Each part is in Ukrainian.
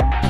you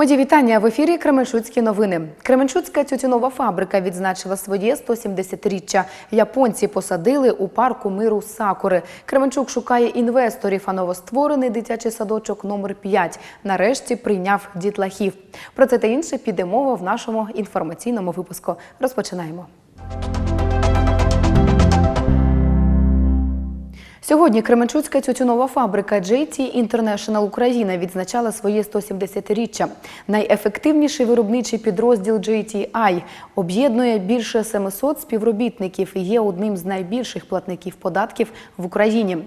Мої вітання в ефірі Кременчуцькі новини. Кременчуцька тютюнова фабрика відзначила своє 170-річчя. Японці посадили у парку миру сакури. Кременчук шукає інвесторів, а новостворений дитячий садочок номер 5 нарешті прийняв дітлахів. Про це та інше піде мова в нашому інформаційному випуску. Розпочинаємо. Сьогодні Кременчуцька тютюнова фабрика JT International Україна відзначала своє 170-річчя. Найефективніший виробничий підрозділ JTI об'єднує більше 700 співробітників і є одним з найбільших платників податків в Україні.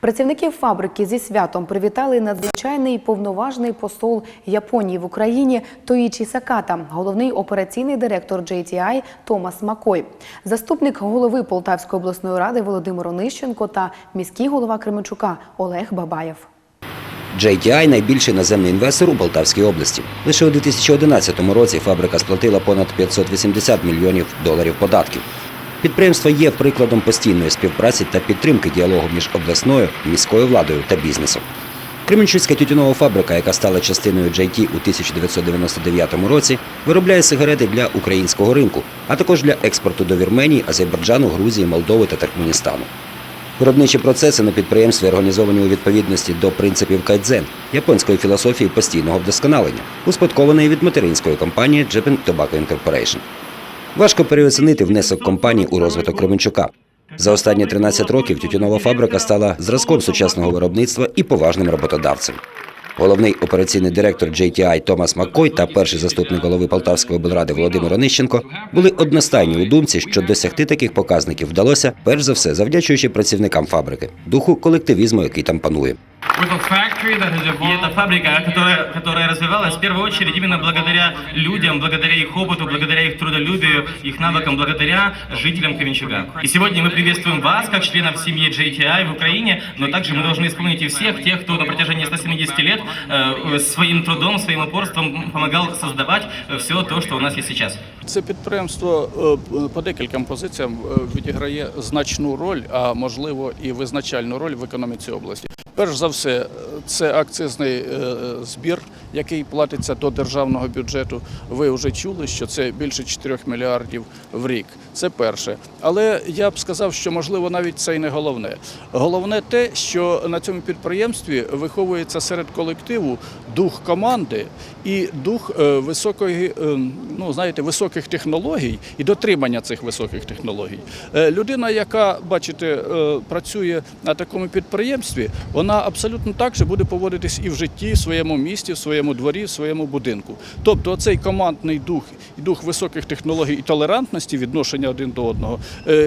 Працівників фабрики зі святом привітали надзвичайний повноважний посол Японії в Україні Тоїчі Саката, головний операційний директор JTI Томас Макой, заступник голови Полтавської обласної ради Володимир Онищенко та міський голова Кременчука Олег Бабаєв. JTI – найбільший наземний інвестор у Полтавській області. Лише у 2011 році фабрика сплатила понад 580 мільйонів доларів податків. Підприємство є прикладом постійної співпраці та підтримки діалогу між обласною, міською владою та бізнесом. Кременчуцька тютюнова фабрика, яка стала частиною JT у 1999 році, виробляє сигарети для українського ринку, а також для експорту до Вірменії, Азербайджану, Грузії, Молдови та Туркменістану. Виробничі процеси на підприємстві організовані у відповідності до принципів кайдзен японської філософії постійного вдосконалення, успадкованої від материнської компанії Japan Tobacco Incorporation. Важко переоцінити внесок компанії у розвиток Кременчука. За останні 13 років тютюнова фабрика стала зразком сучасного виробництва і поважним роботодавцем. Головний операційний директор JTI Томас Маккой та перший заступник голови Полтавської облради Володимир Онищенко були одностайні у думці, що досягти таких показників вдалося перш за все завдячуючи працівникам фабрики, духу колективізму, який там панує. With a factory that has И evolved. это фабрика, которая, которая развивалась в первую очередь именно благодаря людям, благодаря их опыту, благодаря их трудолюбию, их навыкам, благодаря жителям Кременчуга. И сегодня мы приветствуем вас, как членов семьи JTI в Украине, но также мы должны вспомнить и всех тех, кто на протяжении 170 лет э, своим трудом, своим упорством помогал создавать все то, что у нас есть сейчас. Це підприємство е, по декільком позиціям е, відіграє значну роль, а можливо і визначальну роль в економіці області. Перш за все, це акцизний е, збір, який платиться до державного бюджету. Ви вже чули, що це більше 4 мільярдів в рік. Це перше. Але я б сказав, що можливо навіть це і не головне. Головне те, що на цьому підприємстві виховується серед колективу дух команди і дух е, високої, е, ну знаєте, високих технологій і дотримання цих високих технологій. Е, Людина, яка бачите, працює на такому підприємстві, вона абсолютно так же буде поводитись і в житті, в своєму місті, в своєму дворі, в своєму будинку. Тобто, цей командний дух і дух високих технологій і толерантності відношення один до одного,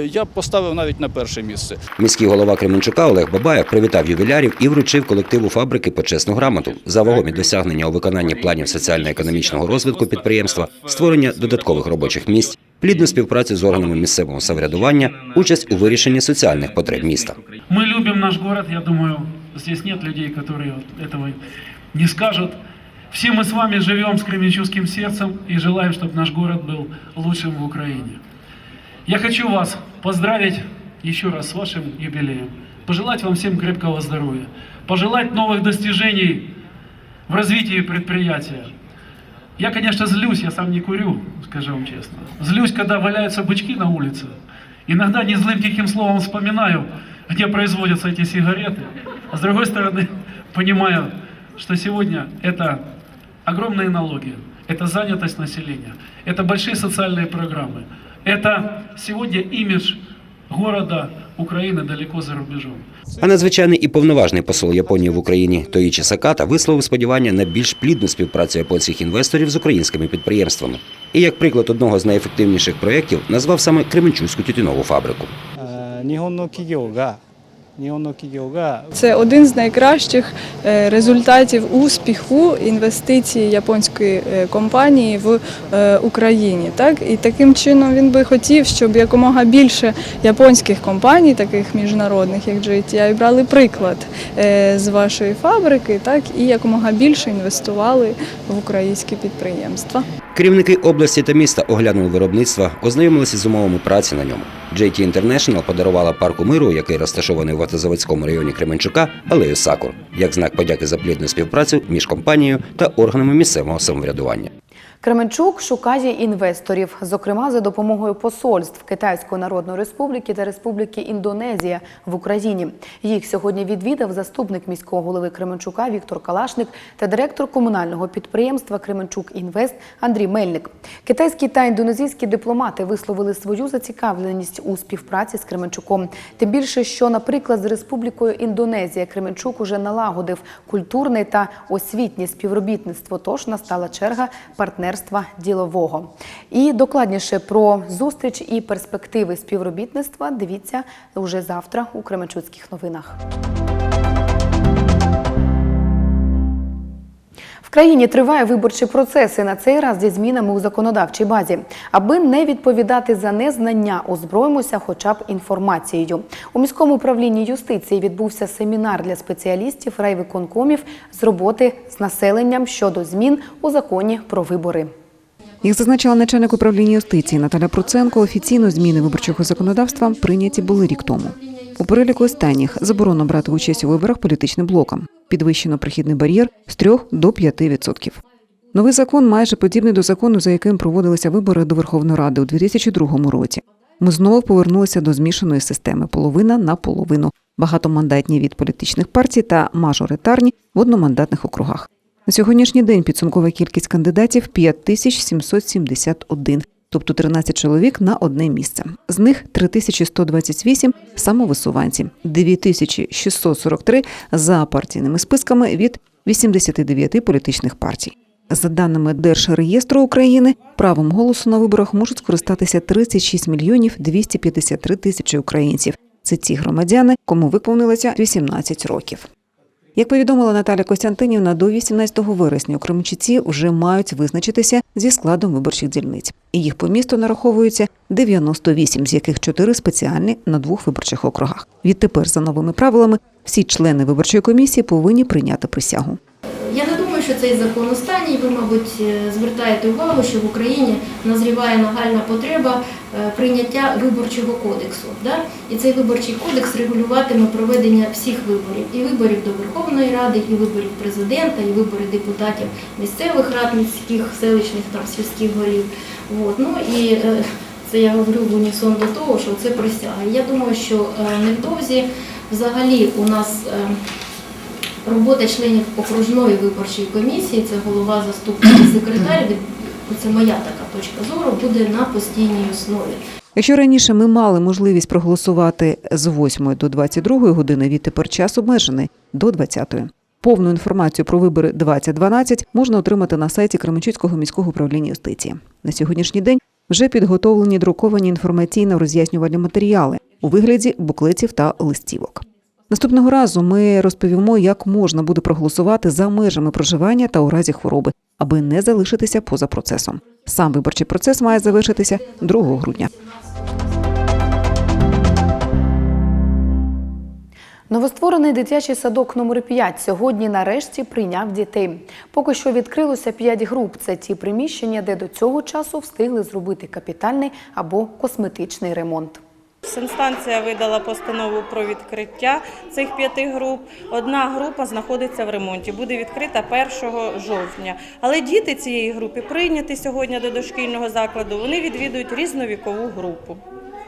я б поставив навіть на перше місце. Міський голова Кременчука Олег Бабаєв привітав ювілярів і вручив колективу фабрики почесну грамоту за вагомі досягнення у виконанні планів соціально-економічного розвитку підприємства, створення додаткових робочих місць, плідну співпрацю з органами місцевого самоврядування, участь у вирішенні соціальних потреб міста. Мы любим наш город, я думаю, здесь нет людей, которые вот этого не скажут. Все мы с вами живем с кременчугским сердцем и желаем, чтобы наш город был лучшим в Украине. Я хочу вас поздравить еще раз с вашим юбилеем, пожелать вам всем крепкого здоровья, пожелать новых достижений в развитии предприятия. Я, конечно, злюсь, я сам не курю, скажу вам честно. Злюсь, когда валяются бычки на улице. Иногда не злым тихим словом вспоминаю, где производятся эти сигареты. А с другой стороны, понимаю, что сегодня это огромные налоги, это занятость населения, это большие социальные программы, это сегодня имидж города Украины далеко за рубежом. А надзвичайний і повноважний посол Японії в Україні Тоїчі Саката висловив сподівання на більш плідну співпрацю японських інвесторів з українськими підприємствами. І як приклад одного з найефективніших проєктів назвав саме Кременчуцьку тютюнову фабрику. Це один з найкращих е, результатів успіху інвестиції японської е, компанії в е, Україні. Так і таким чином він би хотів, щоб якомога більше японських компаній, таких міжнародних, як GTI, брали приклад з вашої фабрики, так і якомога більше інвестували в українські підприємства. Керівники області та міста оглянули виробництва, ознайомилися з умовами праці на ньому. JT International подарувала парку миру, який розташований в Ватозаводському районі Кременчука, алею Сакур, як знак подяки за плідну співпрацю між компанією та органами місцевого самоврядування. Кременчук шукає інвесторів, зокрема за допомогою посольств Китайської Народної Республіки та Республіки Індонезія в Україні. Їх сьогодні відвідав заступник міського голови Кременчука Віктор Калашник та директор комунального підприємства Кременчук Інвест Андрій Мельник. Китайські та індонезійські дипломати висловили свою зацікавленість у співпраці з Кременчуком. Тим більше, що, наприклад, з Республікою Індонезія Кременчук уже налагодив культурне та освітнє співробітництво. Тож настала черга партнерства ділового. І докладніше про зустріч і перспективи співробітництва дивіться уже завтра у Кременчуцьких новинах. Країні триває виборчий процес і на цей раз зі змінами у законодавчій базі. Аби не відповідати за незнання, озброїмося хоча б інформацією. У міському управлінні юстиції відбувся семінар для спеціалістів райвиконкомів з роботи з населенням щодо змін у законі про вибори. Як зазначила начальник управління юстиції Наталя Проценко, офіційно зміни виборчого законодавства прийняті були рік тому. У переліку останніх заборонено брати участь у виборах політичним блокам, підвищено прихідний бар'єр з 3 до 5%. Новий закон майже подібний до закону, за яким проводилися вибори до Верховної Ради у 2002 році. Ми знову повернулися до змішаної системи половина на половину, багатомандатні від політичних партій та мажоритарні в одномандатних округах. На сьогоднішній день підсумкова кількість кандидатів 5771, тобто 13 чоловік на одне місце. З них 3128 – самовисуванці, 9643 – за партійними списками від 89 політичних партій. За даними Держреєстру України, правом голосу на виборах можуть скористатися 36 мільйонів 253 тисячі українців. Це ті громадяни, кому виповнилося 18 років. Як повідомила Наталя Костянтинівна, до 18 вересня у Кременчуці вже мають визначитися зі складом виборчих дільниць. І їх по місту нараховується 98, з яких 4 спеціальні на двох виборчих округах. Відтепер, за новими правилами, всі члени виборчої комісії повинні прийняти присягу. Я що цей закон останній. Ви, мабуть, е, звертаєте увагу, що в Україні назріває нагальна потреба е, прийняття виборчого кодексу. Да? І цей виборчий кодекс регулюватиме проведення всіх виборів і виборів до Верховної Ради, і виборів президента, і вибори депутатів місцевих рад, міських, селищних там сільських голів. От. Ну і е, це я говорю в унісон до того, що це присяга. Я думаю, що невдовзі взагалі у нас. Робота членів окружної виборчої комісії, це голова, заступник і секретар, це моя така точка зору, буде на постійній основі. Якщо раніше ми мали можливість проголосувати з 8 до 22 години, відтепер час обмежений до 20. Повну інформацію про вибори 2012 можна отримати на сайті Кременчуцького міського управління юстиції. На сьогоднішній день вже підготовлені друковані інформаційно-роз'яснювальні матеріали у вигляді буклетів та листівок. Наступного разу ми розповімо, як можна буде проголосувати за межами проживання та у разі хвороби, аби не залишитися поза процесом. Сам виборчий процес має завершитися 2 грудня. Новостворений дитячий садок номер 5 сьогодні нарешті прийняв дітей. Поки що відкрилося 5 груп. Це ті приміщення, де до цього часу встигли зробити капітальний або косметичний ремонт. Санстанція видала постанову про відкриття цих п'яти груп. Одна група знаходиться в ремонті, буде відкрита 1 жовтня. Але діти цієї групи прийняті сьогодні до дошкільного закладу. Вони відвідують різновікову групу.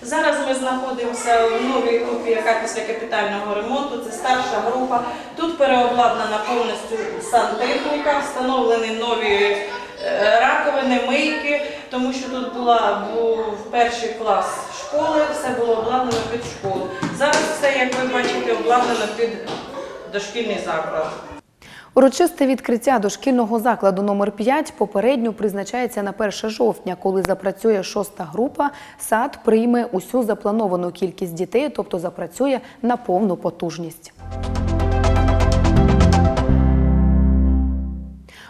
Зараз ми знаходимося в новій групі, яка після капітального ремонту. Це старша група. Тут переобладнана повністю сантехніка, встановлені нові е, раковини, мийки, тому що тут була був перший клас школи, все було обладнано під школу. Зараз все, як ви бачите, обладнано під дошкільний заклад. Урочисте відкриття дошкільного закладу номер 5 попередньо призначається на 1 жовтня, коли запрацює шоста група. Сад прийме усю заплановану кількість дітей, тобто запрацює на повну потужність.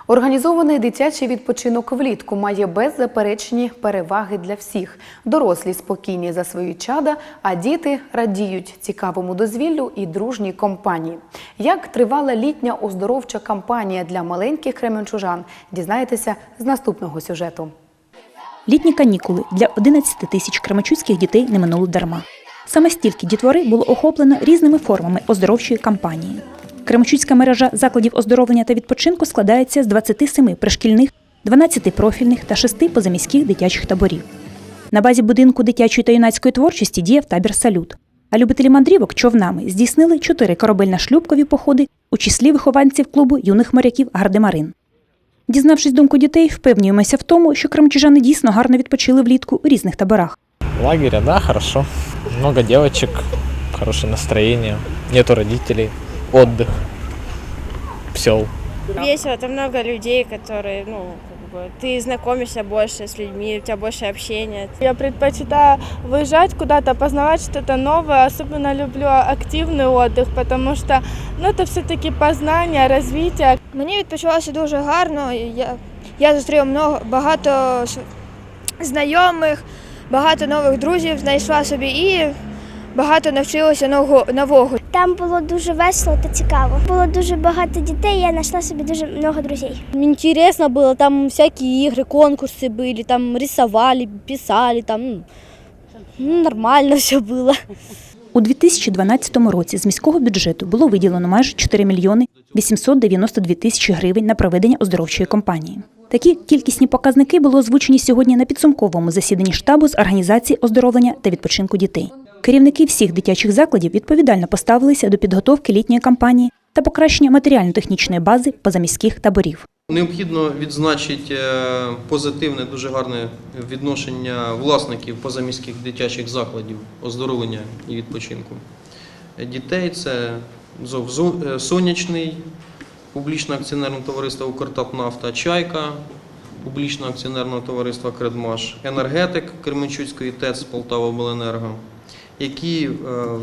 Організований дитячий відпочинок влітку має беззаперечні переваги для всіх. Дорослі спокійні за свої чада, а діти радіють цікавому дозвіллю і дружній компанії. Як тривала літня оздоровча кампанія для маленьких кременчужан, дізнаєтеся з наступного сюжету. Літні канікули для 11 тисяч кремачуцьких дітей не минули дарма. Саме стільки дітвори було охоплено різними формами оздоровчої кампанії. Кремачуцька мережа закладів оздоровлення та відпочинку складається з 27 пришкільних, 12 профільних та 6 позаміських дитячих таборів. На базі будинку дитячої та юнацької творчості діяв табір Салют. А любителі мандрівок човнами здійснили чотири корабельно-шлюбкові походи у числі вихованців клубу юних моряків Гардемарин. Дізнавшись думку дітей, впевнюємося в тому, що кремчужани дійсно гарно відпочили влітку у різних таборах. Лагеря, да, хорошо. Много девочек, хорошее настроение, нету родителей, отдых, псел. Весело, там много людей, которые, ну, как бы, ты знакомишься больше с людьми, у тебя больше общения. Я предпочитаю выезжать куда-то, познавать что-то новое. Особенно люблю активный отдых, потому что ну, это все-таки познание, развитие. Мені відпочивалося дуже гарно. і Я, я зустріла много, багато с- знайомих, багато нових друзів знайшла собі і багато навчилася нового. нового. Там було дуже весело та цікаво. Було дуже багато дітей, я знайшла собі дуже много друзей. Интересно было, там всякие игры, конкурсы были, там рисовали, писали, там ну, нормально все было. У 2012 році з міського бюджету було виділено майже 4 мільйони 892 тисячі гривень на проведення оздоровчої кампанії. Такі кількісні показники були озвучені сьогодні на підсумковому засіданні штабу з організації оздоровлення та відпочинку дітей. Керівники всіх дитячих закладів відповідально поставилися до підготовки літньої кампанії та покращення матеріально-технічної бази позаміських таборів. Необхідно відзначити е, позитивне, дуже гарне відношення власників позаміських дитячих закладів оздоровлення і відпочинку. Е, Дітей це ЗОВ «Зо- е, Сонячний, публічне акціонерне товариство «Укртатнафта», Чайка, публічне акціонерне товариство Кредмаш, енергетик Кременчуцької ТЕЦ Полтава-Обленерго, які е,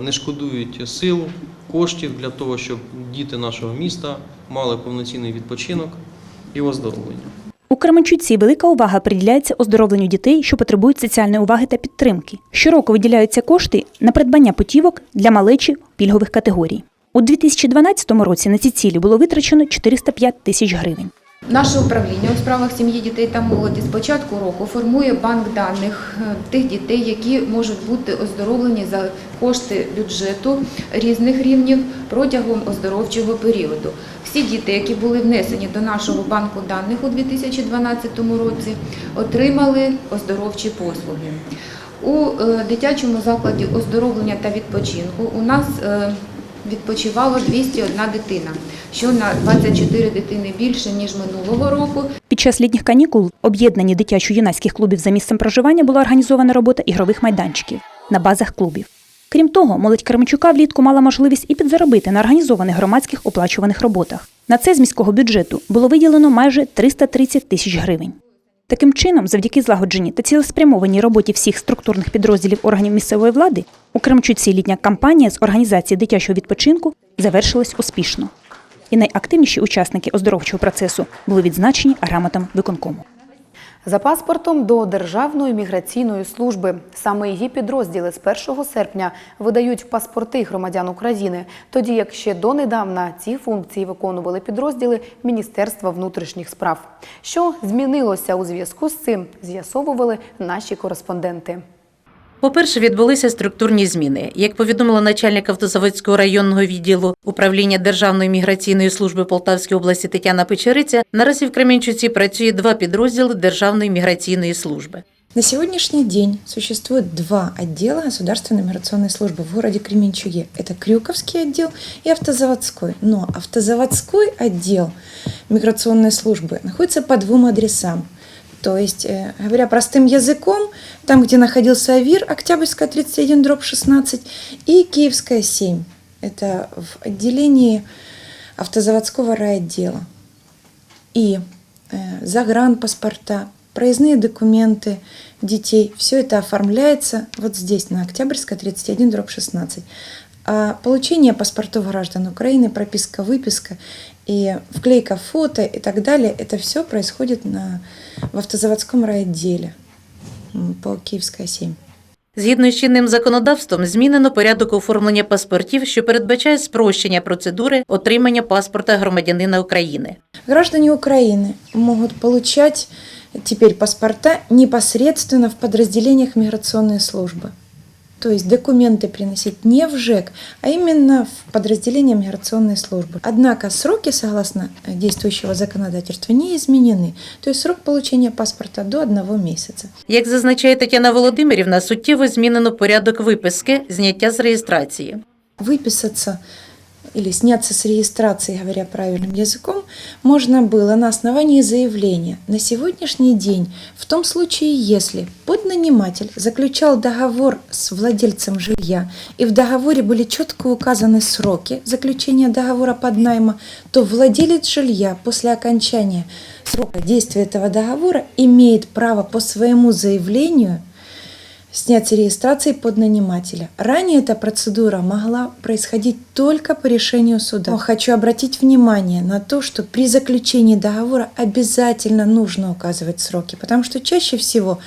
не шкодують сил, коштів для того, щоб діти нашого міста мали повноцінний відпочинок і оздоровлення. У Кременчуці велика увага приділяється оздоровленню дітей, що потребують соціальної уваги та підтримки. Щороку виділяються кошти на придбання путівок для малечі пільгових категорій. У 2012 році на ці цілі було витрачено 405 тисяч гривень. Наше управління у справах сім'ї, дітей та молоді з початку року формує банк даних е, тих дітей, які можуть бути оздоровлені за кошти бюджету різних рівнів протягом оздоровчого періоду. Всі діти, які були внесені до нашого банку даних у 2012 році, отримали оздоровчі послуги. У е, дитячому закладі оздоровлення та відпочинку у нас е, відпочивало 201 дитина, що на 24 дитини більше ніж минулого року. Під час літніх канікул в об'єднанні дитячо-юнацьких клубів за місцем проживання була організована робота ігрових майданчиків на базах клубів. Крім того, молодь Кременчука влітку мала можливість і підзаробити на організованих громадських оплачуваних роботах. На це з міського бюджету було виділено майже 330 тисяч гривень. Таким чином, завдяки злагодженій та цілеспрямованій роботі всіх структурних підрозділів органів місцевої влади, у Кремчуці літня кампанія з організації дитячого відпочинку завершилась успішно. І найактивніші учасники оздоровчого процесу були відзначені грамотами виконкому. За паспортом до Державної міграційної служби саме її підрозділи з 1 серпня видають паспорти громадян України, тоді як ще донедавна ці функції виконували підрозділи Міністерства внутрішніх справ. Що змінилося у зв'язку з цим, з'ясовували наші кореспонденти. По-перше, відбулися структурні зміни. Як повідомила начальник Автозаводського районного відділу управління Державної міграційної служби Полтавської області Тетяна Печериця, наразі в Кременчуці працює два підрозділи Державної міграційної служби. На сегодняшний день существует два отдела Государственной миграционной службы в городе Кременчуге. Это Крюковский отдел и Автозаводской. Но Автозаводской отдел миграционной службы находится по двум адресам. То есть, э, говоря простым языком, там, где находился АВИР, Октябрьская 31, дробь 16, и Киевская 7. Это в отделении автозаводского райотдела. И э, загранпаспорта, проездные документы детей, все это оформляется вот здесь, на Октябрьской, 31, дробь 16. А получение паспортов граждан Украины, прописка, выписка и вклейка фото и так далее, это все происходит на, в автозаводському райотделе по Київській 7. Згідно з чинним законодавством, змінено порядок оформлення паспортів, що передбачає спрощення процедури отримання паспорта громадянина України. Граждане України можуть отримати тепер паспорта непосредственно в підрозділеннях міграційної службы То есть документы приносить не в ЖЭК, а именно в подразделение миграционной службы. Однако сроки, согласно э, действующего законодательства, не изменены. То есть срок получения паспорта до одного месяца. Як зазначає Тетяна Володимирівна, суттєво змінено порядок виписки, зняття з реєстрації. Выписаться или сняться с регистрации, говоря правильным языком, можно было на основании заявления на сегодняшний день, в том случае, если поднаниматель заключал договор с владельцем жилья, и в договоре были четко указаны сроки заключения договора под найма, то владелец жилья после окончания срока действия этого договора имеет право по своему заявлению снять с регистрации поднанимателя. Ранее эта процедура могла происходить только по решению суда. Но хочу обратить внимание на то, что при заключении договора обязательно нужно указывать сроки, потому что чаще всего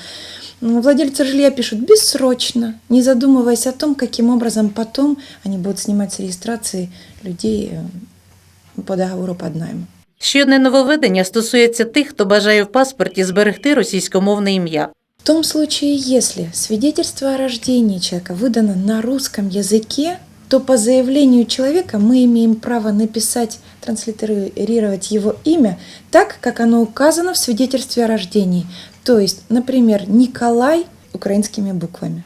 м, владельцы жилья пишут бессрочно, не задумываясь о том, каким образом потом они будут снимать с регистрации людей э, по договору под найм. Ще одне нововведення стосується тих, хто бажає в паспорті зберегти російськомовне ім'я. В том случае, если свидетельство о рождении человека выдано на русском языке, то по заявлению человека мы имеем право написать, транслитерировать его имя так, как оно указано в свидетельстве о рождении. То есть, например, Николай украинскими буквами.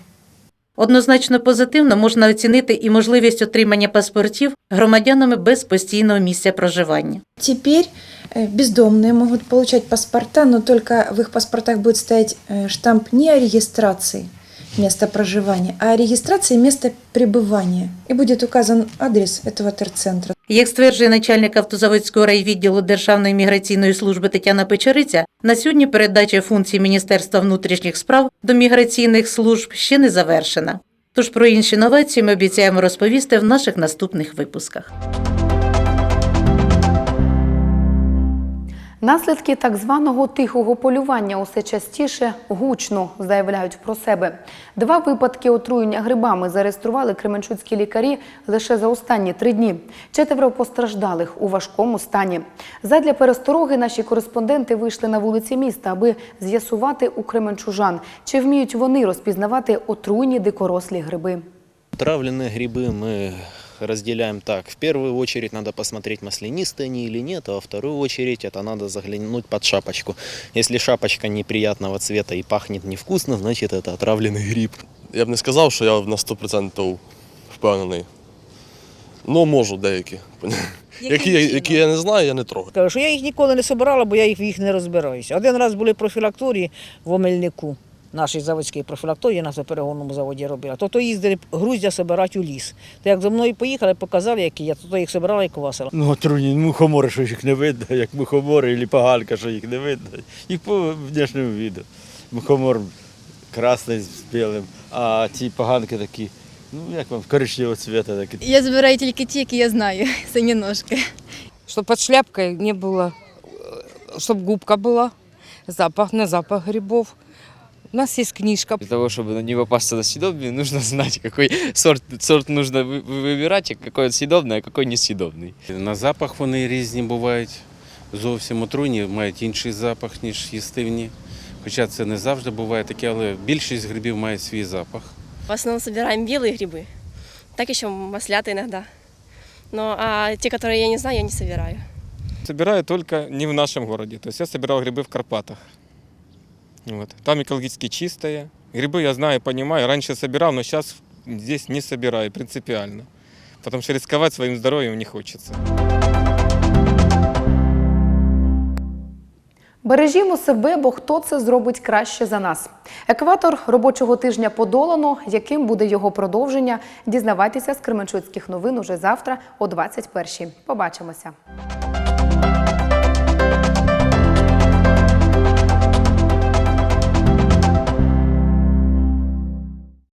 Однозначно позитивно можна оцінити і можливість отримання паспортів громадянами без постійного місця проживання. Теперь э, бездомные могут получать паспорта, но только в их паспортах будет стоять э, штамп не о регистрации места проживания, а о регистрации места пребывания. И будет указан адрес этого терцентра. Як стверджує начальник автозаводського райвідділу Державної міграційної служби Тетяна Печериця, на сьогодні передача функцій Міністерства внутрішніх справ до міграційних служб ще не завершена. Тож про інші новації ми обіцяємо розповісти в наших наступних випусках. Наслідки так званого тихого полювання усе частіше гучно заявляють про себе. Два випадки отруєння грибами зареєстрували кременчуцькі лікарі лише за останні три дні. Четверо постраждалих у важкому стані. Задля перестороги наші кореспонденти вийшли на вулиці міста, аби з'ясувати у кременчужан, чи вміють вони розпізнавати отруйні дикорослі гриби. Травленные грибы мы разделяем так. В первую очередь надо посмотреть, маслянистые они или нет, а во вторую очередь это надо заглянуть под шапочку. Если шапочка неприятного цвета и пахнет невкусно, значит это отравленный гриб. Я б не сказав, що я на 100% впевнений. Ну, можу деякі. Які, я- які я не знаю, я не трогаю. Кажу, що я їх ніколи не собирала, бо я їх, в їх не розбираюся. Один раз були профілакторії в Омельнику, нашій заводській профілакторії на перегонному заводі робила. То то їздили груздя собирати у ліс. То як за мною поїхали, показали, які я, то, то їх собирала і квасила. Ну, отруйні мухомори, що їх не видно, як мухомори, або поганка, що їх не видно. Їх по внешньому виду. Мухомор красний з білим, а ці поганки такі, ну як вам, коричневого цвіта такі. Я збираю тільки ті, які я знаю, самі ножки. Чтобы под шляпкой не было, чтобы губка была, запах на запах грибов. У нас есть книжка. Для того, чтобы не попасться на съедобный, нужно знать, какой сорт, сорт нужно вы- вы- выбирать, и какой он съедобный, а какой несъедобный. На запах вони різні бувають. Зовсім отруйні, мають інший запах, ніж їстивні. Хоча це не завжди буває таке, але більшість грибів має свій запах. В основном собираем белые грибы, так еще маслята иногда. Но а те, которые я не знаю, я не собираю. Собираю только не в нашем городе. То есть я собирал грибы в Карпатах. Вот. Там экологически чистые. Грибы я знаю, понимаю. Раньше собирал, но сейчас здесь не собираю принципиально. Потому что рисковать своим здоровьем не хочется. Бережімо себе, бо хто це зробить краще за нас. Екватор робочого тижня подолано. Яким буде його продовження? Дізнавайтеся з Кременчуцьких новин уже завтра о 21-й. Побачимося.